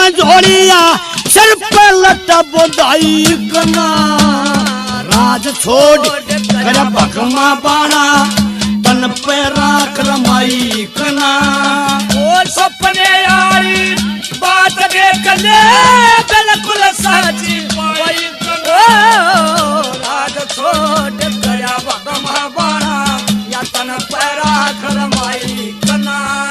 हाथ में जोड़िया सिर पे लट बुदाई कना राज छोड़ कर बकमा बाणा तन पे राख रमाई कना ओ सपने यारी बात देख ले बिल्कुल साची वही कना राज छोड़ गया बदमा बाणा या तन पैरा कना